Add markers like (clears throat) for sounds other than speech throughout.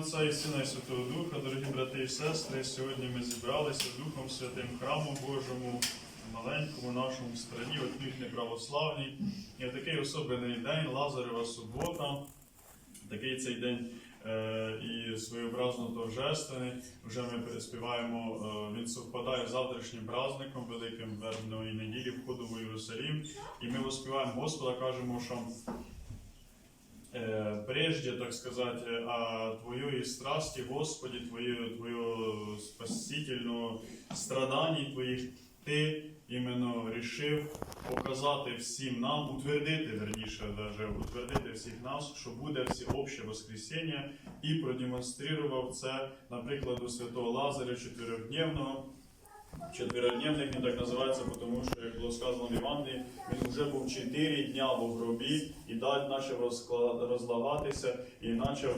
Отця і Сина і Святого Духа, дорогі брати і сестри, сьогодні ми зібралися Духом Святим храму Божому, маленькому нашому стороні, отмітне православній. І такий особливий день, Лазарева субота, такий цей день е, і своєобразно торжественний. Вже ми переспіваємо, е, він совпадає з завтрашнім праздником, великим вербної неділі, входу в Єрусалім. І ми воспіваємо Господа, кажемо, що прежде, так сказать, э, о Твоей страсти, Господи, Твое, Твое спасительного страданий Твоїх, Ти іменно рішив показати всім нам, утвердити, верніше, даже, утвердити всіх нас, що буде всеобще воскресіння, і продемонстрував це, наприклад, у святого Лазаря чотирьохдневного. Чотиридневник він так називається, тому що, як було сказано в Івангелії, він вже був 4 дня в гробі і далі почав розлагатися, і почав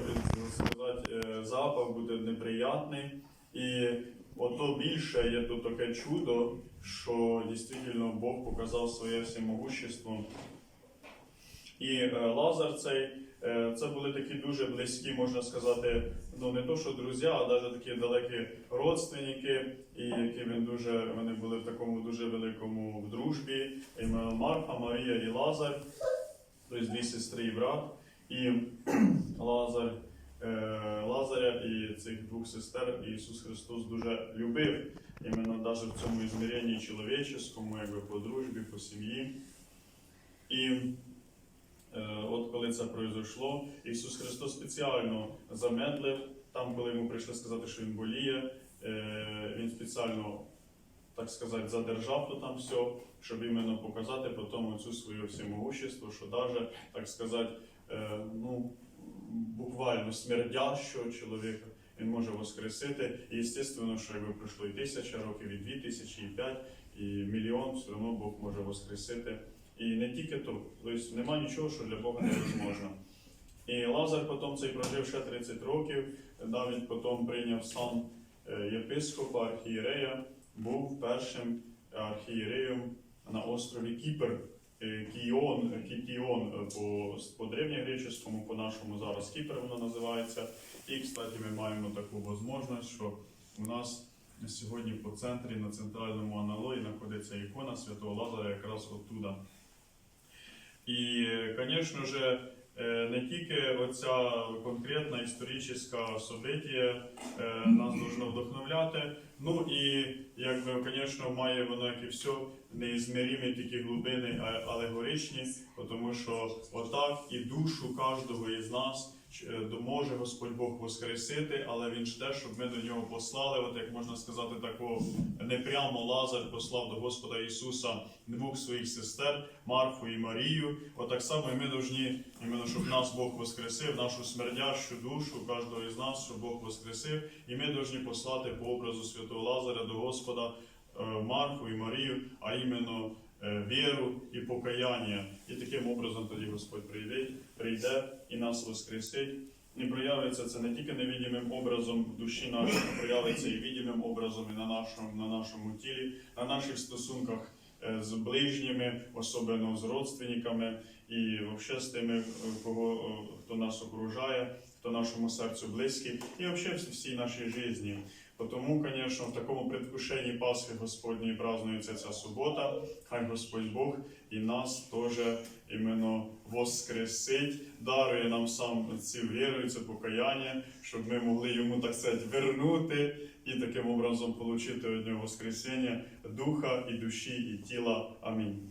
сказати, е, запах буде неприятний. І ото більше є тут таке чудо, що дійсно Бог показав своє всемогущество. І е, Лазар цей, е, це були такі дуже близькі, можна сказати, ну не то, що друзі, а навіть такі далекі родственники, і які він дуже, вони були в такому дуже великому в дружбі. І Марфа, Марія і Лазар, тобто дві сестри і брат. І (clears throat) Лазар, е, Лазаря і цих двох сестер Ісус Христос дуже любив. Іменно навіть в цьому ізміренні чоловіческому, якби по дружбі, по сім'ї. І Це произошло, Ісус Христос спеціально замедлив, там, коли йому прийшли сказати, що Він боліє, е, Він спеціально, так сказати, задержав то там все, щоб іменно показати потім цю свою всемогущество, що навіть, так сказати, е, ну, буквально смердящого чоловіка він може воскресити. І звісно, що якби пройшло і тисяча років, і дві тисячі, і п'ять, і мільйон, все одно Бог може воскресити. І не тільки то, тобто нема нічого, що для Бога невозможно. І Лазар потім цей прожив ще 30 років, навіть потім прийняв сан е, єпископа, архієрея, був першим архієреєм на острові Кіпр. Е, Кіон, Кітіон е, по, по древньогреческому, по нашому зараз Кіпр воно називається. І, кстати, ми маємо таку можливість, що у нас сьогодні по центрі на центральному аналої знаходиться ікона Святого Лазаря якраз оттуда. І, звісно ж, е, не тільки оця конкретна історична событие нас должно вдохновляти. Ну і якби, звісно, має воно як і все неізмірімі такі глибини а- алегоричні, тому що отак і душу кожного із нас може Господь Бог воскресити, але він жде, щоб ми до нього послали, от як можна сказати, такого не прямо Лазар послав до Господа Ісуса двох своїх сестер Марфу і Марію. Отак само і ми повинні, іменно, щоб нас Бог воскресив, нашу смердящу душу, кожного із нас, щоб Бог воскресив, і ми повинні послати по образу святого Лазаря до Господа е, Марфу і Марію, а іменно е, віру і покаяння. І таким образом тоді Господь прийде, прийде і нас воскресить. І проявиться це не тільки невидимим образом душі нашій, а проявиться і видимим образом і на нашому, на нашому тілі, на наших стосунках е, з ближніми, особливо з родственниками і взагалі з тими, е, кого, е, хто нас окружає, хто нашому серцю близький, і взагалі всій нашій житті. Тому, звісно, в такому предвкушенні Пасхи Господньої празднується ця субота. Хай Господь Бог і нас теж іменно воскресить, дарує нам сам цю віру, це покаяння, щоб ми могли йому, так сказати, вернути і таким образом отримати від нього воскресіння духа і душі, і тіла. Амінь.